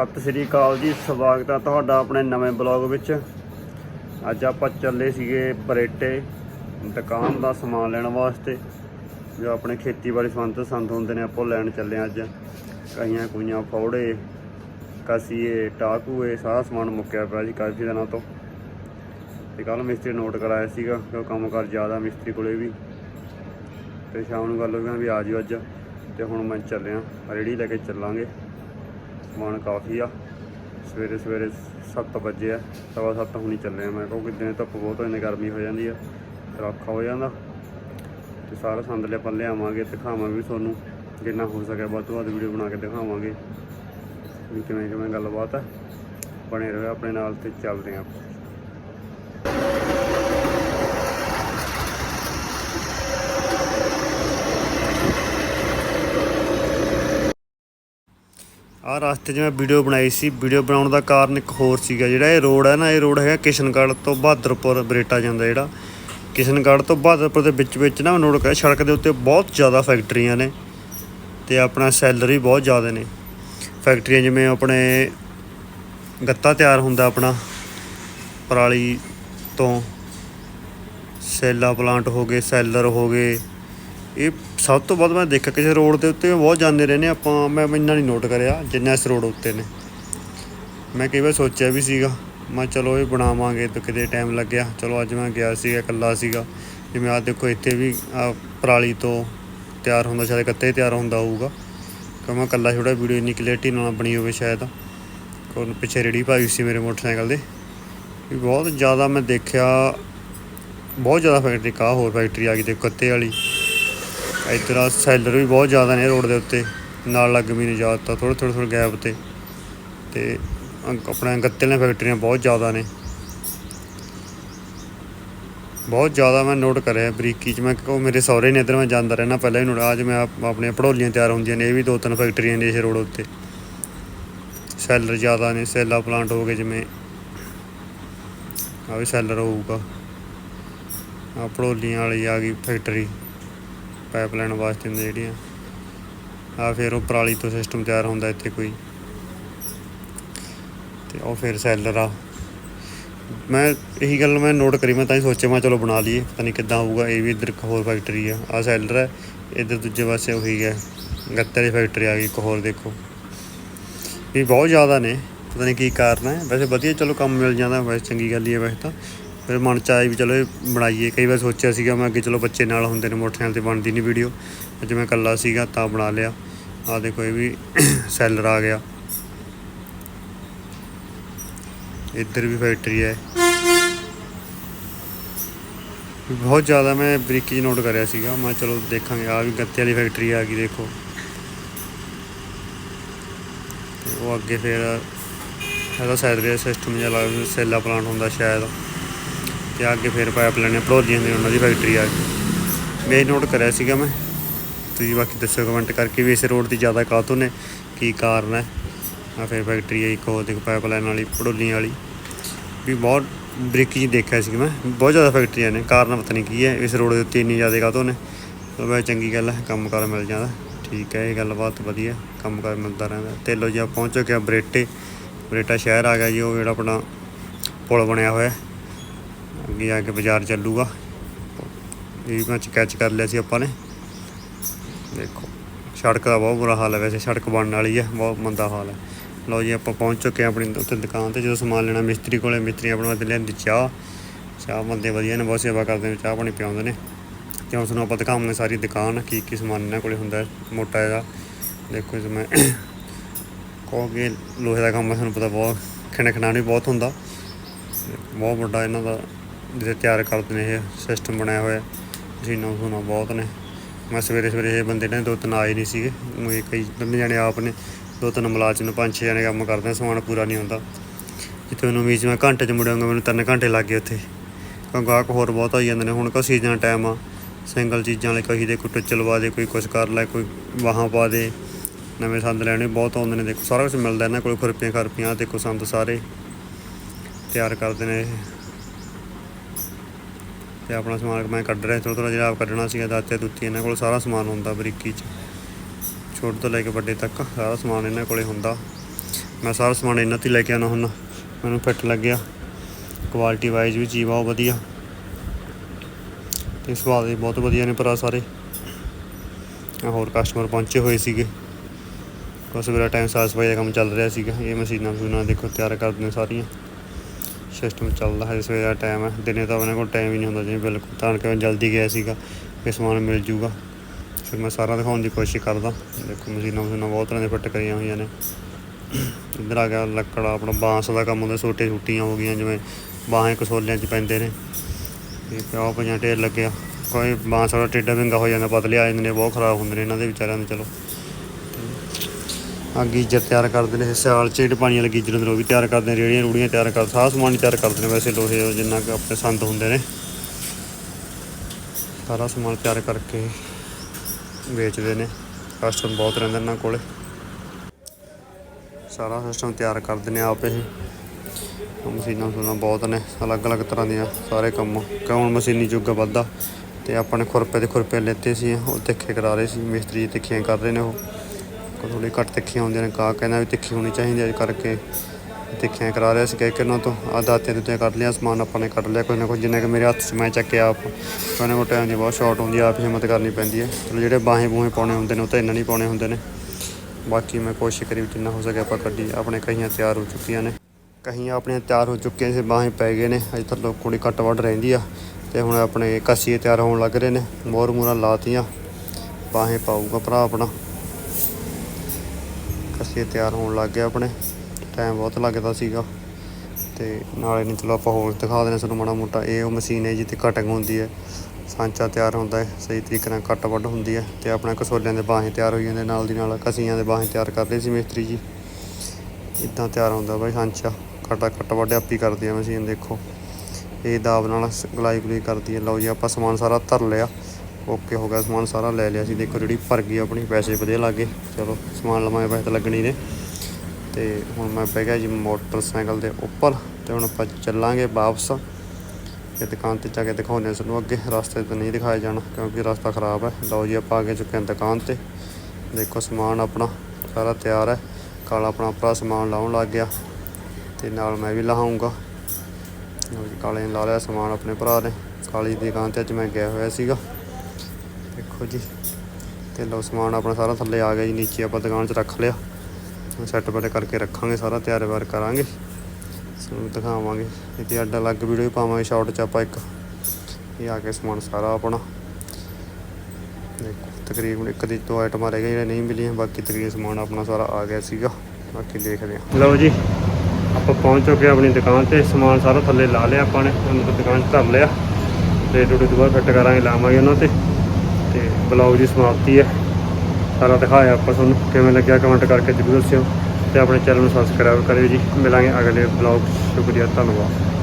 ਸਤਿ ਸ੍ਰੀ ਅਕਾਲ ਜੀ, ਸਵਾਗਤ ਹੈ ਤੁਹਾਡਾ ਆਪਣੇ ਨਵੇਂ ਬਲੌਗ ਵਿੱਚ। ਅੱਜ ਆਪਾਂ ਚੱਲੇ ਸੀਗੇ ਬਰੇਟੇ ਦੁਕਾਨ ਦਾ ਸਮਾਨ ਲੈਣ ਵਾਸਤੇ, ਜੋ ਆਪਣੇ ਖੇਤੀਬਾੜੀ ਸੰਬੰਧਿਤ ਸੰਦ ਹੁੰਦੇ ਨੇ, ਆਪਾਂ ਉਹ ਲੈਣ ਚੱਲੇ ਹਾਂ ਅੱਜ। ਕਈਆਂ ਕੁਈਆਂ ਫੌੜੇ, ਕਸੀਏ, ਟਾਕੂਏ, ਸਾਰਾ ਸਮਾਨ ਮੁੱਕਿਆ ਪਿਆ ਜੀ ਕਾਫੀ ਦਿਨਾਂ ਤੋਂ। ਤੇ ਕੱਲ ਮਿਸਤਰੀ ਨੋਟ ਕਰਾਇਆ ਸੀਗਾ ਕਿ ਉਹ ਕੰਮ ਕਰ ਜ਼ਿਆਦਾ ਮਿਸਤਰੀ ਕੋਲੇ ਵੀ। ਤੇ ਸ਼ਾਮ ਨੂੰ ਗੱਲ ਹੋ ਗਈ ਵੀ ਆ ਜਿਓ ਅੱਜ, ਤੇ ਹੁਣ ਮੈਂ ਚੱਲਿਆ ਰੇੜੀ ਲੈ ਕੇ ਚੱਲਾਂਗੇ। ਸਮਾਨ ਕਾਫੀ ਆ। ਸਵੇਰੇ ਸਵੇਰੇ 7 ਵਜੇ ਆ। ਸਵਾ ਸੱਤ ਹੁਣੀ ਚੱਲੇ ਆ ਮੈਂ, ਕਿਉਂਕਿ ਦਿਨੇ ਧੁੱਪ ਬਹੁਤ ਹੋ ਜਾਂਦੀ, ਗਰਮੀ ਹੋ ਜਾਂਦੀ ਆ। ਫਿਰ ਹੋ ਜਾਂਦਾ। ਤੇ ਸਾਰਾ ਸੰਦਲੇ ਆਪਾਂ ਲਿਆਵਾਂਗੇ, ਦਿਖਾਵਾਂਗੇ ਵੀ ਤੁਹਾਨੂੰ ਜਿੰਨਾ ਹੋ ਸਕਿਆ। ਵੱਧ ਤੋਂ ਵੱਧ ਵੀਡੀਓ ਬਣਾ ਕੇ ਦਿਖਾਵਾਂਗੇ। ਵੀ ਕਿਵੇਂ ਕਿਵੇਂ ਗੱਲਬਾਤ ਆ। ਬਣੇ ਰਹੋ ਆਪਣੇ ਨਾਲ ਤੇ ਚੱਲਦੇ ਆ। ਆਹ ਰਸਤੇ 'ਚ ਮੈਂ ਵੀਡੀਓ ਬਣਾਈ ਸੀ ਵੀਡੀਓ ਬਣਾਉਣ ਦਾ ਕਾਰਨ ਇੱਕ ਹੋਰ ਸੀਗਾ ਜਿਹੜਾ ਇਹ ਰੋਡ ਹੈ ਨਾ, ਇਹ ਰੋਡ ਹੈਗਾ ਕਿਸ਼ਨਗੜ੍ਹ ਤੋਂ ਬਹਾਦਰਪੁਰ ਬਰੇਟਾ ਜਾਂਦਾ ਜਿਹੜਾ। ਕਿਸ਼ਨਗੜ੍ਹ ਤੋਂ ਬਹਾਦਰਪੁਰ ਦੇ ਵਿੱਚ ਵਿੱਚ ਨਾ ਨੋਟ ਕਰਿਆ ਸੜਕ ਦੇ ਉੱਤੇ ਬਹੁਤ ਜ਼ਿਆਦਾ ਫੈਕਟਰੀਆਂ ਨੇ ਤੇ ਆਪਣਾ ਸੈਲਰੀ ਬਹੁਤ ਜ਼ਿਆਦਾ ਨੇ। ਫੈਕਟਰੀਆਂ ਜਿਵੇਂ ਆਪਣੇ ਗੱਤਾ ਤਿਆਰ ਹੁੰਦਾ ਆਪਣਾ, ਪਰਾਲੀ ਤੋਂ, ਸੈਲਾ ਪਲਾਂਟ ਹੋ ਗਏ, ਸੈਲਰ ਹੋ ਗਏ, ਇਹ ਸਭ ਤੋਂ ਵੱਧ ਮੈਂ ਦੇਖਿਆ ਕਿਸੇ ਰੋਡ ਦੇ ਉੱਤੇ ਬਹੁਤ ਜਾਂਦੇ ਰਹਿੰਦੇ ਆਪਾਂ ਮੈਂ ਇੰਨਾ ਨਹੀਂ ਨੋਟ ਕਰਿਆ ਜਿੰਨਾ ਇਸ ਰੋਡ ਉੱਤੇ ਨੇ। ਮੈਂ ਕਈ ਵਾਰ ਸੋਚਿਆ ਵੀ ਸੀਗਾ, ਮੈਂ ਚਲੋ ਇਹ ਬਣਾਵਾਂਗੇ ਤਾਂ ਕਿਤੇ ਟਾਈਮ ਲੱਗਿਆ। ਚਲੋ ਅੱਜ ਮੈਂ ਗਿਆ ਸੀਗਾ, ਇਕੱਲਾ ਸੀਗਾ। ਜਿਵੇਂ ਆਹ ਦੇਖੋ, ਇੱਥੇ ਵੀ ਪਰਾਲੀ ਤੋਂ ਤਿਆਰ ਹੁੰਦਾ, ਸ਼ਾਇਦ ਕੱਤੇ ਤਿਆਰ ਹੁੰਦਾ ਹੋਊਗਾ। ਕਿ ਮੈਂ ਇਕੱਲਾ ਛੋੜਾ ਵੀਡੀਓ ਇੰਨੀ ਕਲੈਰਿਟੀ ਨਾਲ ਬਣੀ ਹੋਵੇ ਸ਼ਾਇਦ। ਕੋਲ ਪਿੱਛੇ ਰੇੜੀ ਭਾਈ ਸੀ ਮੇਰੇ ਮੋਟਰਸਾਈਕਲ ਦੇ। ਵੀ ਬਹੁਤ ਜ਼ਿਆਦਾ ਮੈਂ ਦੇਖਿਆ, ਬਹੁਤ ਜ਼ਿਆਦਾ ਫੈਕਟਰੀ ਕਾ ਹੋਰ ਫੈਕਟਰੀ ਆ ਗਈ ਤੇ ਕੱਤੇ ਵਾਲੀ। ਇੱਧਰ ਆ ਸੈਲਰ ਵੀ ਬਹੁਤ ਜ਼ਿਆਦਾ ਨੇ ਰੋਡ ਦੇ ਉੱਤੇ। ਨਾਲ ਲੱਗ ਵੀ ਨਹੀਂ ਜ਼ਿਆਦਾ ਥੋੜ੍ਹੇ ਥੋੜ੍ਹੇ ਥੋੜ੍ਹੇ ਗੈਪ ਤੇ। ਤੇ ਅੰਕ- ਆਪਣਾ ਗੱਤੇ ਫੈਕਟਰੀਆਂ ਬਹੁਤ ਜ਼ਿਆਦਾ ਨੇ। ਬਹੁਤ ਜ਼ਿਆਦਾ ਮੈਂ ਨੋਟ ਕਰਿਆ ਬਰੀਕੀ ਚ। ਮੈਂ ਉਹ ਮੇਰੇ ਸਹੁਰੇ ਨੇ ਇੱਧਰ, ਮੈਂ ਜਾਂਦਾ ਰਹਿਣਾ ਪਹਿਲਾਂ ਹੀ ਨੋਟ ਅੱਜ ਮੈਂ ਆਪ- ਆਪਣੀਆਂ ਪੜੋਲੀਆਂ ਤਿਆਰ ਹੁੰਦੀਆਂ ਨੇ, ਇਹ ਵੀ ਦੋ ਤਿੰਨ ਫੈਕਟਰੀਆਂ ਨੇ ਇਸ ਰੋਡ ਉੱਤੇ। ਸੈਲਰ ਜ਼ਿਆਦਾ ਨੇ, ਸੈਲਾ ਪਲਾਂਟ ਹੋ ਗਏ ਜਿਵੇਂ। ਆ ਵੀ ਸੈਲਰ ਹੋਊਗਾ। ਆ ਪੜੋਲੀਆਂ ਵਾਲੀ ਆ ਗਈ ਫੈਕਟਰੀ ਪਾਈਪਲਾਈਨ ਵਾਸਤੇ ਹੁੰਦੇ ਜਿਹੜੀਆਂ। ਆ ਫਿਰ ਉਹ ਪਰਾਲੀ ਤੋਂ ਸਿਸਟਮ ਤਿਆਰ ਹੁੰਦਾ ਇੱਥੇ ਕੋਈ। ਤੇ ਉਹ ਫਿਰ ਸੈਲਰ ਆ। ਮੈਂ ਇਹੀ ਗੱਲ ਮੈਂ ਨੋਟ ਕਰੀ, ਮੈਂ ਤਾਂ ਹੀ ਸੋਚਿਆ, ਮੈਂ ਚਲੋ ਬਣਾ ਲਈਏ, ਪਤਾ ਨਹੀਂ ਕਿੱਦਾਂ ਹੋਊਗਾ, ਇਹ ਵੀ ਇੱਧਰ ਇੱਕ ਹੋਰ ਫੈਕਟਰੀ ਆ। ਆ ਸੈਲਰ ਹੈ ਇੱਧਰ ਦੂਜੇ ਪਾਸੇ ਉਹੀ ਹੈ। ਗੱਤੇ ਦੀ ਫੈਕਟਰੀ ਆ ਗਈ, ਇੱਕ ਹੋਰ ਦੇਖੋ। ਵੀ ਬਹੁਤ ਜ਼ਿਆਦਾ ਨੇ, ਪਤਾ ਨਹੀਂ ਕੀ ਕਾਰਨ ਹੈ। ਵੈਸੇ ਵਧੀਆ, ਚਲੋ ਕੰਮ ਮਿਲ ਜਾਂਦਾ, ਵੈਸੇ ਚੰਗੀ ਗੱਲ ਹੀ ਹੈ ਵੈਸੇ ਤਾਂ। ਫਿਰ ਮਨ ਚ ਆਇਆ ਵੀ ਚਲੋ ਇਹ ਬਣਾਈਏ। ਕਈ ਵਾਰ ਸੋਚਿਆ ਸੀਗਾ ਮੈਂ ਅੱਗੇ ਚਲੋ ਬੱਚੇ ਨਾਲ ਹੁੰਦੇ ਨੇ ਮੋਟਰਸਾਈਕਲ ਤੇ ਬਣਦੀ ਨਹੀਂ ਵੀਡੀਓ ਅੱਜ ਮੈਂ ਇਕੱਲਾ ਸੀਗਾ ਤਾਂ ਬਣਾ ਲਿਆ। ਆ ਦੇਖੋ ਇਹ ਵੀ ਸੈਲਰ ਆ ਗਿਆ। ਇੱਧਰ ਵੀ ਫੈਕਟਰੀ ਹੈ। ਬਹੁਤ ਜ਼ਿਆਦਾ ਮੈਂ ਬਰੀਕੀ 'ਚ ਨੋਟ ਕਰਿਆ ਸੀਗਾ। ਮੈਂ ਚਲੋ ਦੇਖਾਂਗੇ ਆ ਵੀ ਗੱਤੇ ਵਾਲੀ ਫੈਕਟਰੀ ਆ ਗਈ, ਦੇਖੋ। ਉਹ ਅੱਗੇ ਫਿਰ, ਇਹਦਾ ਸਾਈਡਵੇ ਸਿਸਟਮ ਜਿਹਾ ਲੱਗਦਾ ਸੈਲਾ ਪਲਾਂਟ ਹੁੰਦਾ ਸ਼ਾਇਦ। ਤੇ ਅੱਗੇ ਫਿਰ ਪਾਈਪ ਪਾਈਪਲਾਈਨ ਭਰੋਲੀਆਂ ਦੀ ਉਹਨਾਂ ਦੀ ਫੈਕਟਰੀ ਆ। ਗਈ ਮੈਂ ਇਹ ਨੋਟ ਕਰਿਆ ਸੀਗਾ ਮੈਂ। ਤੁਸੀਂ ਬਾਕੀ ਦੱਸੋ ਕਮੈਂਟ ਕਰਕੇ ਵੀ ਇਸ ਰੋਡ ਦੀ ਜ਼ਿਆਦਾ ਕਾਤੋਂ ਨੇ, ਕੀ ਕਾਰਨ ਹੈ? ਆ ਫਿਰ ਫੈਕਟਰੀ ਹੈ ਇੱਕ ਹੋਰ, ਦੇਖ ਪਾਈਪਲਾਈਨ ਵਾਲੀ, ਭੜੋਲੀਆਂ ਵਾਲੀ। ਵੀ ਬਹੁਤ ਬਰੀਕੀ ਚ ਦੇਖਿਆ ਸੀ ਮੈਂ। ਬਹੁਤ ਜ਼ਿਆਦਾ ਫੈਕਟਰੀਆਂ ਨੇ ਕਾਰਨ ਪਤਾ ਨਹੀਂ ਕੀ ਹੈ, ਇਸ ਰੋਡ ਦੇ ਉੱਤੇ ਇੰਨੀ ਜ਼ਿਆਦਾ ਕਾਤੋਂ ਨੇ। ਤਾਂ ਮੈਂ ਚੰਗੀ ਗੱਲ ਹੈ, ਕੰਮ ਕਾਰ ਮਿਲ ਜਾਂਦਾ। ਠੀਕ ਹੈ, ਇਹ ਗੱਲਬਾਤ ਵਧੀਆ, ਕੰਮ ਕਾਰ ਮਿਲਦਾ ਰਹਿੰਦਾ। ਤੇ ਲੋ ਜੀ ਆ ਪਹੁੰਚ ਚੁੱਕੇ ਆ ਬਰੇਟੇ। ਬਰੇਟਾ ਸ਼ਹਿਰ ਆ ਗਿਆ ਜੀ, ਉਹ ਜਿਹੜਾ ਆਪਣਾ ਪੁਲ ਬਣਿਆ ਹੋਇਆ। ਅੱਗੇ ਜਾ ਕੇ ਬਾਜ਼ਾਰ ਚੱਲੂਗਾ। ਇਹ ਮੈਂ ਕੈਚ ਕਰ ਲਿਆ ਸੀ ਆਪਾਂ ਨੇ। ਦੇਖੋ ਸੜਕ ਦਾ ਬਹੁਤ ਬੁਰਾ ਹਾਲ ਹੈ ਵੈਸੇ ਸੜਕ ਬਣਨ ਵਾਲੀ ਹੈ ਬਹੁਤ ਮੰਦਾ ਹਾਲ ਹੈ। ਲਓ ਜੀ ਆਪਾਂ ਪਹੁੰਚ ਚੁੱਕੇ ਹਾਂ ਆਪਣੀ ਉੱਥੇ ਦੁਕਾਨ ਤੇ ਜਦੋਂ ਸਮਾਨ ਲੈਣਾ ਮਿਸਤਰੀ ਕੋਲੇ ਮਿਸਤਰੀ ਆਪਣਾ ਵਾਸਤੇ ਲੈਂਦੀ ਚਾਹ। ਚਾਹ ਬੰਦੇ ਵਧੀਆ ਨੇ ਬਹੁਤ ਸੇਵਾ ਕਰਦੇ ਨੇ ਚਾਹ ਪਾਣੀ ਪਿਆਉਂਦੇ ਨੇ। ਤੇ ਉਸ ਨੂੰ ਆਪਾਂ ਦਿਖਾਵਾਂਗੇ ਸਾਰੀ ਦੁਕਾਨ ਕੀ ਕੀ ਸਮਾਨ ਇਹਨਾਂ ਕੋਲੇ ਹੁੰਦਾ ਮੋਟਾ ਇਹਦਾ ਦੇਖੋ ਇਸ ਮੈਂ ਕਹੋਗੇ ਲੋਹੇ ਦਾ ਕੰਮ ਹੈ, ਤੁਹਾਨੂੰ ਪਤਾ ਬਹੁਤ ਖਿੰਡ ਖਿਡਾਉਣ ਵੀ ਬਹੁਤ ਹੁੰਦਾ। ਬਹੁਤ ਵੱਡਾ ਇਹਨਾਂ ਦਾ ਜਿੱਥੇ ਤਿਆਰ ਕਰਦੇ ਨੇ ਇਹ ਸਿਸਟਮ ਬਣਾਇਆ ਹੋਇਆ, ਮਸ਼ੀਨਾਂ ਮਸ਼ੂਨਾਂ ਬਹੁਤ ਨੇ। ਮੈਂ ਸਵੇਰੇ ਸਵੇਰੇ ਇਹ ਬੰਦੇ ਨੇ ਦੋ ਤਿੰਨ ਆਏ ਨਹੀਂ ਸੀਗੇ। ਉਹ ਕਈ ਤਿੰਨ ਜਣੇ ਆਪ ਨੇ, ਦੋ ਤਿੰਨ ਮੁਲਾਜ਼ਮ ਨੇ, ਪੰਜ ਛੇ ਜਣੇ ਕੰਮ ਕਰਦੇ ਸਮਾਨ ਪੂਰਾ ਨਹੀਂ ਹੁੰਦਾ। ਜਿੱਥੇ ਮੈਨੂੰ ਉਮੀਦ ਮੈਂ ਘੰਟੇ 'ਚ ਮੁੜਾਂਗਾ ਮੈਨੂੰ ਤਿੰਨ ਘੰਟੇ ਲੱਗ ਗਏ ਉੱਥੇ। ਕਿਉਂਕਿ ਗਾਹਕ ਹੋਰ ਬਹੁਤ ਆਈ ਜਾਂਦੇ ਨੇ। ਹੁਣ ਕੋ ਸੀਜ਼ਨ ਟਾਈਮ ਆ। ਸਿੰਗਲ ਚੀਜ਼ਾਂ ਲਈ ਕਹੀ ਦੇ ਕੋਈ ਟੁੱਚ ਲਵਾ ਦੇ, ਕੋਈ ਕੁਛ ਕਰ ਲੈ, ਕੋਈ ਵਾਹਾਂ ਪਾ ਦੇ, ਨਵੇਂ ਸੰਦ ਲੈਣੇ, ਬਹੁਤ ਆਉਂਦੇ ਨੇ। ਦੇਖੋ, ਸਾਰਾ ਕੁਝ ਮਿਲਦਾ ਇਹਨਾਂ ਕੋਲ ਖੁਰਪੀਆਂ ਖਰਪੀਆਂ ਦੇਖੋ ਸੰਦ ਸਾਰੇ ਤਿਆਰ ਕਰਦੇ ਨੇ ਇਹ। ਤੇ ਆਪਣਾ ਸਮਾਨ ਮੈਂ ਕੱਢ ਰਿਹਾ ਥੋੜਾ ਥੋੜਾ ਜਿਹੜਾ ਆਪ ਕੱਢਣਾ ਸੀਗਾ ਦਾਤੇ ਦੁੱਤੀ, ਇਹਨਾਂ ਕੋਲ ਸਾਰਾ ਸਮਾਨ ਹੁੰਦਾ ਬਰੀਕੀ ਚ। ਛੋਟੇ ਤੋਂ ਲੈ ਕੇ ਵੱਡੇ ਤੱਕ ਸਾਰਾ ਸਮਾਨ ਇਹਨਾਂ ਕੋਲੇ ਹੁੰਦਾ। ਮੈਂ ਸਾਰਾ ਸਮਾਨ ਇਹਨਾਂ ਤੋਂ ਹੀ ਲੈ ਕੇ ਆਉਣਾ ਹੁੰਦਾ। ਮੈਨੂੰ ਫਿੱਟ ਲੱਗਿਆ। ਕੁਆਲਿਟੀ ਵਾਈਜ਼ ਵੀ ਚੀਜ਼ ਬਹੁਤ ਵਧੀਆ। ਤੇ ਸਵਾਦ ਵੀ ਬਹੁਤ ਵਧੀਆ ਨੇ ਭਰਾ ਸਾਰੇ। ਹੋਰ ਕਸਟਮਰ ਪਹੁੰਚੇ ਹੋਏ ਸੀਗੇ। ਬਸ ਵੇਲਾ ਟਾਈਮ ਸਾਫ਼ ਸਫ਼ਾਈ ਦਾ ਕੰਮ ਚੱਲ ਰਿਹਾ ਸੀਗਾ। ਇਹ ਮਸ਼ੀਨਾਂ ਮਸ਼ੀਨਾਂ ਦੇਖੋ ਤਿਆਰ ਕਰਦੇ ਨੇ ਸਾਰੀਆਂ। ਸਿਸਟਮ ਚੱਲਦਾ ਹੈ ਸਵੇਰ ਦਾ ਟਾਈਮ ਹੈ। ਦਿਨੇ ਤਾਂ ਉਹਨਾਂ ਕੋਲ ਟਾਈਮ ਹੀ ਨਹੀਂ ਹੁੰਦਾ ਜਿਵੇਂ ਬਿਲਕੁਲ। ਤਾਂ ਕਿ ਜਲਦੀ ਗਿਆ ਸੀਗਾ। ਕਿ ਸਮਾਨ ਮਿਲ ਜੂਗਾ। ਫਿਰ ਮੈਂ ਸਾਰਾ ਦਿਖਾਉਣ ਦੀ ਕੋਸ਼ਿਸ਼ ਕਰਦਾ। ਦੇਖੋ ਮਸ਼ੀਨਾਂ ਮਸ਼ੀਨਾਂ ਬਹੁਤ ਤਰ੍ਹਾਂ ਦੇ ਫਿੱਟ ਕਰੀਆਂ ਹੋਈਆਂ ਨੇ। ਇੱਧਰ ਆ ਗਿਆ ਲੱਕੜਾ, ਆਪਣਾ ਬਾਂਸ ਦਾ ਕੰਮ ਹੁੰਦਾ। ਛੋਟੇ ਛੁੱਟੀਆਂ ਹੋ ਗਈਆਂ ਜਿਵੇਂ ਬਾਹਾਂ ਕਸੋਲਿਆਂ 'ਚ ਪੈਂਦੇ ਨੇ। ਤੇ ਪਿਆ ਪੰਜਾਂ ਢੇਰ ਲੱਗਿਆ। ਕੋਈ ਬਾਂਸ ਵਾਲਾ ਟੇਡਾ ਵਿੰਗਾ ਹੋ ਜਾਂਦਾ, ਪਤਲੇ ਆ ਜਾਂਦੇ ਨੇ, ਬਹੁਤ ਖਰਾਬ ਹੁੰਦੇ ਨੇ ਇਹਨਾਂ ਦੇ ਵਿਚਾਰਿਆਂ ਦੇ, ਚਲੋ। ਆ ਗੀਜਰ ਤਿਆਰ ਕਰਦੇ ਨੇ, ਸਿਆਲ ਚ ਜਿਹੜੇ ਪਾਣੀ ਵਾਲੇ ਗੀਜਰ ਹੁੰਦੇ ਨੇ ਉਹ ਵੀ ਤਿਆਰ ਕਰਦੇ ਨੇ, ਰੇੜੀਆਂ ਰੂੜੀਆਂ ਤਿਆਰ ਕਰਦੇ ਸਾਰਾ ਸਮਾਨ ਤਿਆਰ ਕਰਦੇ ਨੇ ਵੈਸੇ ਲੋਹੇ ਜਿੰਨਾ ਕਿ ਆਪਣੇ ਸੰਦ ਹੁੰਦੇ ਨੇ। ਸਾਰਾ ਸਮਾਨ ਤਿਆਰ ਕਰਕੇ ਵੇਚਦੇ ਨੇ ਕਸਟਮਰ ਬਹੁਤ ਰਹਿੰਦੇ ਇਹਨਾਂ ਕੋਲੇ। ਸਾਰਾ ਸਿਸਟਮ ਤਿਆਰ ਕਰਦੇ ਨੇ ਆਪ ਹੀ ਆਹ ਮਸ਼ੀਨਾਂ ਸੁਣਾ ਬਹੁਤ ਨੇ, ਅਲੱਗ-ਅਲੱਗ ਤਰ੍ਹਾਂ ਦੀਆਂ ਸਾਰੇ ਕੰਮ। ਕਿਉਂ ਹੁਣ ਮਸ਼ੀਨੀ ਯੁੱਗ ਵੱਧਦਾ, ਤੇ ਆਪਣੇ ਖੁਰਪੇ ਦੇ ਖੁਰਪੇ ਲੈਤੇ ਸੀ, ਉਹ ਤਿੱਖੇ ਕਰਾ ਰਹੇ ਸੀ, ਮਿਸਤਰੀ ਤਿੱਖੀਆਂ ਕਰ ਰਹੇ ਨੇ ਉਹ। ਥੋੜੀ ਘੱਟ ਤਿੱਖੀਆਂ ਹੁੰਦੀਆਂ ਨੇ ਕਾ ਕਹਿੰਦਾ ਵੀ ਤਿੱਖੀ ਹੋਣੀ ਚਾਹੀਦੀ ਹੈ ਕਰਕੇ। ਤਿੱਖੀਆਂ ਕਰਾ ਰਿਹਾ ਸੀ ਕਿ ਕੇ ਤੋਂ ਆ ਦਾਤੇ ਦੇ ਕੱਢ ਲਿਆ, ਸਮਾਨ ਆਪਾਂ ਨੇ ਕੱਢ ਲਿਆ, ਕੋਈ ਨਾ ਕੋਈ ਜਿੰਨੇ ਕਿ ਮੇਰੇ ਹੱਥ 'ਚ ਮੈਂ ਚੱਕਿਆ ਆਪ। ਕੋਈ ਨਾ ਦੀ ਬਹੁਤ ਸ਼ਾਰਟ ਹੁੰਦੀ ਆਪ ਹਿੰਮਤ ਕਰਨੀ ਪੈਂਦੀ ਹੈ। ਚਲੋ ਜਿਹੜੇ ਬਾਹੇ ਬੂਹੇ ਪਾਉਣੇ ਹੁੰਦੇ ਨੇ, ਉਹ ਤਾਂ ਇੰਨਾ ਨਹੀਂ ਪਾਉਣੇ ਹੁੰਦੇ ਨੇ। ਬਾਕੀ ਮੈਂ ਕੋਸ਼ਿਸ਼ ਕਰੀ ਵੀ ਜਿੰਨਾ ਹੋ ਸਕੇ ਆਪਾਂ ਕੱਢੀ, ਆਪਣੇ ਕਹੀਆਂ ਤਿਆਰ ਹੋ ਚੁੱਕੀਆਂ ਨੇ। ਕਹੀਆਂ ਆਪਣੀਆਂ ਤਿਆਰ ਹੋ ਚੁੱਕੀਆਂ ਸੀ ਬਾਹੇ ਪੈ ਗਏ ਨੇ, ਅਜੇ ਤੱਕ ਕੁੜੀ ਘੱਟ ਵੱਢ ਰਹਿੰਦੀ ਆ। ਤੇ ਹੁਣ ਆਪਣੇ ਕੱਸੀਏ ਤਿਆਰ ਹੋਣ ਲੱਗ ਰਹੇ ਨੇ ਮੋਰ ਮੂਰਾ ਲਾਤੀਆਂ, ਬਾਹੇ ਪਾਊਗਾ ਭਰਾ ਆਪਣਾ। ਕੱਸੀਏ ਤਿਆਰ ਹੋਣ ਲੱਗ ਗਿਆ ਆਪਣੇ। ਟਾਈਮ ਬਹੁਤ ਲੱਗਦਾ ਸੀਗਾ। ਤੇ ਨਾਲੇ ਨਹੀਂ ਚਲੋ ਆਪਾਂ ਹੋਰ ਦਿਖਾ ਦੇਣਾ ਤੁਹਾਨੂੰ ਮਾੜਾ ਮੋਟਾ। ਇਹ ਉਹ ਮਸ਼ੀਨ ਹੈ ਜਿੱਥੇ ਕਟਿੰਗ ਹੁੰਦੀ ਹੈ। ਸਾਂਚਾ ਤਿਆਰ ਹੁੰਦਾ ਹੈ, ਸਹੀ ਤਰੀਕੇ ਨਾਲ ਕੱਟ ਵੱਢ ਹੁੰਦੀ ਹੈ ਤੇ ਆਪਣੇ ਕਸੋਲਿਆਂ ਦੇ ਬਾਹਾਂ ਤਿਆਰ ਹੋਈ ਜਾਂਦੇ, ਨਾਲ ਦੀ ਨਾਲ ਕਸੀਆਂ ਦੇ ਬਾਹਾਂ ਤਿਆਰ ਕਰਦੇ ਸੀ ਮਿਸਤਰੀ ਜੀ। ਇਦਾਂ ਤਿਆਰ ਹੁੰਦਾ ਬਾਈ ਸਾਂਚਾ। ਕੱਟਾ ਕੱਟ ਵੱਢ ਆਪੀ ਕਰਦੀ ਹੈ ਮਸ਼ੀਨ ਦੇਖੋ। ਇਹ ਦਾਬ ਨਾਲ ਸ- ਗਲਾਈ ਗਲੂਈ ਕਰਦੀ ਹੈ। ਲਓ ਜੀ ਆਪਾਂ ਸਮਾਨ ਸਾਰਾ ਧਰ ਲਿਆ। ਓਕੇ, ਹੋ ਗਿਆ ਸਮਾਨ ਸਾਰਾ ਲੈ ਲਿਆ ਸੀ। ਦੇਖੋ ਜਿਹੜੀ ਭਰ ਗਈ ਆਪਣੀ, ਪੈਸੇ ਵਧੀਆ ਲੱਗੇ। ਚਲੋ, ਸਮਾਨ ਲਵਾਏ ਪੈਸੇ ਤਾਂ ਲੱਗਣੀ ਨੇ ਤੇ ਹੁਣ ਮੈਂ ਪੈ ਗਿਆ ਜੀ ਮੋਟਰਸਾਈਕਲ ਦੇ ਉੱਪਰ ਤੇ ਹੁਣ ਆਪਾਂ ਚੱਲਾਂਗੇ ਵਾਪਸ। ਤੇ ਦੁਕਾਨ ਤੇ ਜਾ ਕੇ ਦਿਖਾਉਂਦੇ ਹਾਂ ਤੁਹਾਨੂੰ ਅੱਗੇ। ਰਸਤੇ ਤੇ ਨਹੀਂ ਦਿਖਾਇਆ ਜਾਣਾ ਕਿਉਂਕਿ ਰਸਤਾ ਖਰਾਬ ਹੈ। ਲਓ ਜੀ, ਆਪਾਂ ਆ ਗਏ ਚੁੱਕੇ ਹਾਂ ਦੁਕਾਨ ਤੇ। ਦੇਖੋ ਸਮਾਨ ਆਪਣਾ, ਸਾਰਾ ਤਿਆਰ ਹੈ। ਕਾਲਾ ਆਪਣਾ ਭਰਾ ਸਮਾਨ ਲਾਉਣ ਲੱਗ ਗਿਆ। ਤੇ ਨਾਲ ਮੈਂ ਵੀ ਲਾਹਾਂਗਾ ਲਓ ਜੀ, ਕਾਲੇ ਨੇ ਲਾ ਲਿਆ ਸਮਾਨ ਆਪਣੇ ਭਰਾ ਨੇ। ਕਾਲੀ ਦੀ ਦੁਕਾਨ ਤੇ ਅੱਜ ਮੈਂ ਗਿਆ ਹੋਇਆ ਸੀਗਾ। ਦੇਖੋ ਜੀ। ਤੇ ਲਓ, ਸਮਾਨ ਆਪਣਾ ਸਾਰਾ ਥੱਲੇ ਆ ਗਿਆ ਜੀ। ਨੀਚੇ ਆਪਾਂ ਦੁਕਾਨ 'ਚ ਰੱਖ ਲਿਆ। ਸੈੱਟ ਬੈਟ ਕਰਕੇ ਰੱਖਾਂਗੇ ਸਾਰਾ, ਤਿਆਰ ਵਾਰ ਕਰਾਂਗੇ। ਤੁਹਾਨੂੰ ਦਿਖਾਵਾਂਗੇ। ਇਹਦੀ ਅੱਡ ਅਲੱਗ ਵੀਡੀਓ ਵੀ ਪਾਵਾਂਗੇ ਸ਼ਾਰਟ 'ਚ ਆਪਾਂ ਇੱਕ। ਇਹ ਆ ਕੇ ਸਮਾਨ ਸਾਰਾ ਆਪਣਾ। ਦੇਖੋ, ਤਕਰੀਬਨ ਇੱਕ ਦੀ ਦੋ ਆਈਟਮਾਂ ਰਹਿ ਗਈਆਂ ਜਿਹੜੇ ਨਹੀਂ ਮਿਲੀਆਂ। ਬਾਕੀ ਤਕਰੀਬਨ ਸਮਾਨ ਆਪਣਾ ਸਾਰਾ ਆ ਗਿਆ ਸੀਗਾ। ਬਾਕੀ ਦੇਖਦੇ ਹਾਂ। ਲਓ ਜੀ, ਆਪਾਂ ਪਹੁੰਚ ਚੁੱਕੇ ਆਪਣੀ ਦੁਕਾਨ ਤੇ। ਸਮਾਨ ਸਾਰਾ ਥੱਲੇ ਲਾ ਲਿਆ ਆਪਾਂ ਨੇ। ਹੁਣ ਦੁਕਾਨ 'ਚ ਧਰ ਲਿਆ। ਤੇ ਟੂਟੇ ਤੋਂ ਫਿੱਟ ਕਰਾਂਗੇ, ਲਾਵਾਂਗੇ ਉਹਨਾਂ ਤੇ। ਬਲੌਗ ਦੀ ਸਮਾਪਤੀ ਹੈ। ਸਾਰਾ ਦਿਖਾਇਆ ਆਪਾਂ ਤੁਹਾਨੂੰ, ਕਿਵੇਂ ਲੱਗਿਆ ਕਮੈਂਟ ਕਰਕੇ ਜ਼ਰੂਰ ਦੱਸਿਓ ਤੇ ਆਪਣੇ ਚੈਨਲ ਨੂੰ ਸਬਸਕ੍ਰਾਈਬ ਕਰਿਓ ਜੀ। ਮਿਲਾਂਗੇ ਅਗਲੇ ਬਲੌਗ ਸ਼ੁਕਰੀਆ, ਧੰਨਵਾਦ।